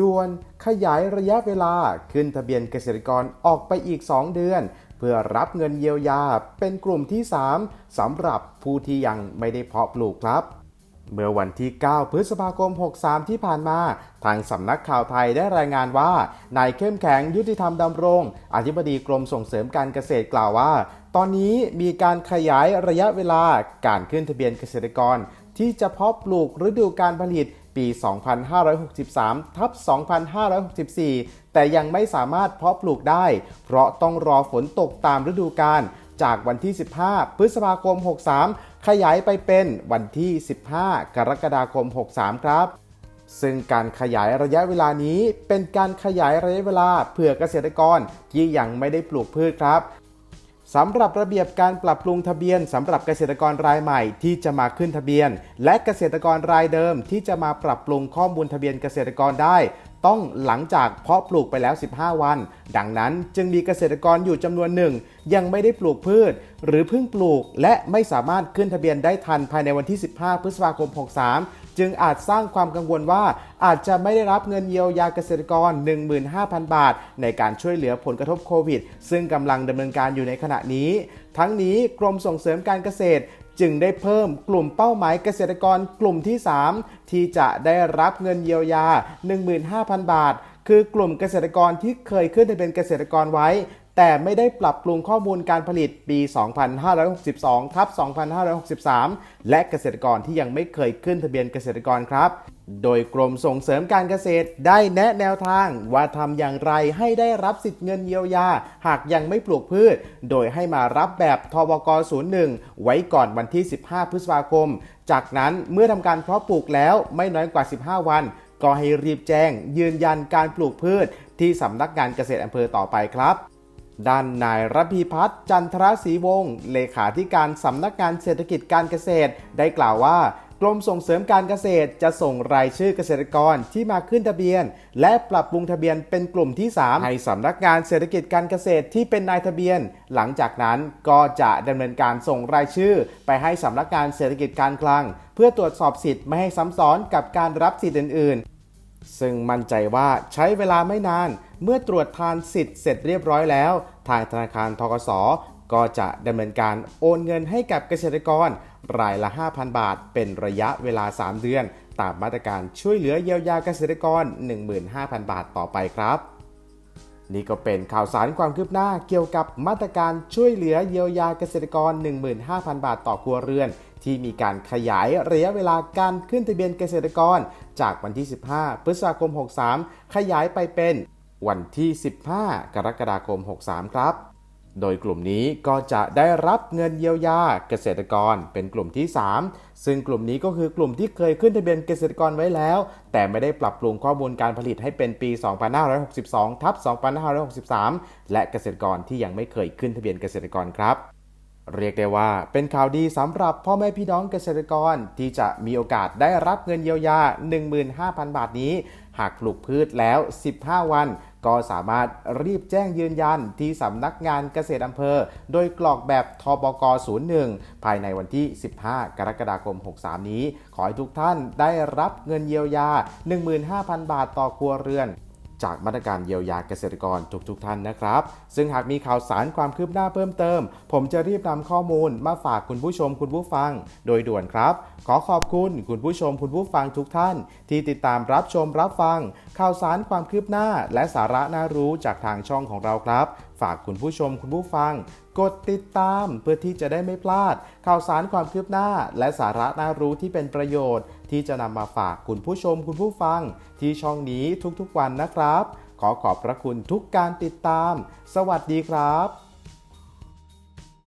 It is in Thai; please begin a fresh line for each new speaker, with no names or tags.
ด่วนขยายระยะเวลาขึ้นทะเบียนเกษตรกรออกไปอีก 2 เดือน เพื่อรับเงินเยียวยาเป็นกลุ่มที่ 3สำหรับผู้ที่ยังไม่ได้เพาะปลูกครับ เมื่อวันที่ 9 พฤษภาคม 63 ที่ผ่านมา ทางสำนักข่าวไทยได้รายงานว่านายเข้มแข็งยุติธรรมดำรง อธิบดีกรมส่งเสริมการเกษตรกล่าวว่า ตอนนี้มีการขยายระยะเวลาการขึ้นทะเบียนเกษตรกรที่จะเพาะปลูกฤดูการผลิต ปี 2563 ทับ 2564 แต่ยังไม่สามารถเพาะปลูกได้ เพราะต้องรอฝนตกตามฤดูกาลจากวันที่ 15 พฤษภาคม 63 ขยายไปเป็นวันที่ 15 กรกฎาคม 63 ครับซึ่งการขยายระยะเวลานี้เป็นการขยายระยะเวลาเพื่อเกษตรกรที่ยังไม่ได้ปลูกพืชครับ สำหรับระเบียบการปรับปรุงทะเบียนสำหรับเกษตรกรรายใหม่ที่จะมาขึ้นทะเบียน และเกษตรกรรายเดิมที่จะมาปรับปรุงข้อมูลทะเบียนเกษตรกรได้ ต้องหลังจากเพาะปลูกไปแล้ว 15 วัน ดังนั้นจึงมีเกษตรกรอยู่จำนวนหนึ่ง ยังไม่ได้ปลูกพืช หรือเพิ่งปลูก และไม่สามารถขึ้นทะเบียนได้ทันภายในวันที่ 15 พฤษภาคม 63 จึงอาจสร้างความกังวลว่าอาจจะไม่ได้รับเงินเยียวยาเกษตรกร 15,000 บาท ในการช่วยเหลือผลกระทบโควิด ซึ่งกำลังดำเนินการอยู่ในขณะนี้ ทั้งนี้กรมส่งเสริมการเกษตรจึงได้เพิ่มกลุ่มเป้าหมายเกษตรกรกลุ่มที่ 3 ที่จะได้รับเงินเยียวยา 15,000 บาท คือกลุ่มเกษตรกรที่เคยขึ้นทะเบียนเกษตรกรไว้ แต่ไม่ได้ปรับปรุงข้อมูลการผลิตปี 2562 ทับ 2563 และเกษตรกรที่ยังไม่เคยขึ้นทะเบียนเกษตรกรครับ โดยกรมส่งเสริมการเกษตรได้แนะแนวทาง ว่าทำอย่างไรให้ได้รับสิทธิ์เงินเยียวยา หากยังไม่ปลูกพืช โดยให้มารับแบบทบก01 ไว้ก่อนวันที่ 15 พฤษภาคม จากนั้นเมื่อทำการเพาะปลูกแล้วไม่น้อยกว่า 15 วันก็ให้รีบแจ้ง ยืนยันการปลูกพืชที่สำนักงานเกษตรอำเภอต่อไปครับ ด้านนายรพีพัฒน์จันทรศรีวงศ์เลขาธิการสำนักงานเศรษฐกิจการเกษตร ได้กล่าวว่ากรมส่งเสริมการเกษตรจะส่งรายชื่อเกษตรกรที่มาขึ้นทะเบียน และปรับปรุงทะเบียนเป็นกลุ่มที่ 3ให้สำนักงานเศรษฐกิจการเกษตรที่เป็นนายทะเบียน หลังจากนั้นก็จะดำเนินการส่งรายชื่อ ไปให้สำนักงานเศรษฐกิจการคลัง เพื่อตรวจสอบสิทธิ์ไม่ให้ซ้ำซ้อนกับการรับสิทธิ์อื่น ๆ ซึ่งมั่นใจว่าใช้เวลาไม่นาน เมื่อตรวจทานสิทธิ์เสร็จเรียบร้อยแล้ว ทางธนาคารทกสก็จะดำเนินการโอนเงินให้กับเกษตรกร รายละ 5,000 บาท เป็นระยะเวลา 3 เดือน ตามมาตรการช่วยเหลือเยียวยาเกษตรกร 15,000 บาทต่อไปครับ นี่ก็เป็นข่าวสารความคืบหน้าเกี่ยวกับมาตรการช่วยเหลือเยียวยาเกษตรกร 15,000 บาทต่อครัวเรือน ที่มีการขยายระยะเวลาการขึ้นทะเบียนเกษตรกร จากวันที่ 15 พฤษภาคม 63 ขยายไปเป็น วันที่ 15 กรกฎาคม 63 ครับ โดยกลุ่มนี้ก็จะได้รับเงินเยียวยาเกษตรกรเป็นกลุ่มที่ 3 ซึ่งกลุ่มนี้ก็คือกลุ่มที่เคยขึ้นทะเบียนเกษตรกรไว้แล้ว แต่ไม่ได้ปรับปรุงข้อมูลการผลิตให้เป็นปี 2562 ทับ 2563 และเกษตรกรที่ยังไม่เคยขึ้นทะเบียนเกษตรกรครับเรียกได้ว่าเป็นข่าวดีสำหรับพ่อแม่พี่น้องเกษตรกรที่จะมีโอกาสได้รับเงินเยียวยา 15,000 บาทนี้ หากปลูกพืชแล้ว 15 วัน ก็สามารถรีบแจ้งยืนยันที่สำนักงานเกษตรอำเภอ โดยกรอกแบบทบก 01 ภายในวันที่ 15 กรกฎาคม 63 นี้ ขอให้ทุกท่านได้รับเงินเยียวยา 15,000 บาทต่อครัวเรือน จากมาตรการเยียวยาเกษตรกรทุกๆทท่านนะครับ ซึ่งหากมีข่าวสารความคืบหน้าเพิ่มเติม ผมจะรีบนำข้อมูลมาฝากคุณผู้ชมคุณผู้ฟัง โดยด่วนครับ ขอขอบคุณคุณผู้ชมคุณผู้ฟังทุกท่าน ที่ติดตามรับชมรับฟัง ข่าวสารความคืบหน้า และสาระน่ารู้จากทางช่องของเราครับ ฝากคุณผู้ชมคุณผู้ฟังกดติดตามเพื่อที่จะได้ไม่พลาด ข่าวสารความคืบหน้า และสาระน่ารู้ที่เป็นประโยชน์ ที่จะนำมาฝากคุณผู้ชมคุณผู้ฟัง ที่ช่องนี้ทุกๆวันนะครับ ขอขอบพระคุณทุกการติดตาม สวัสดีครับ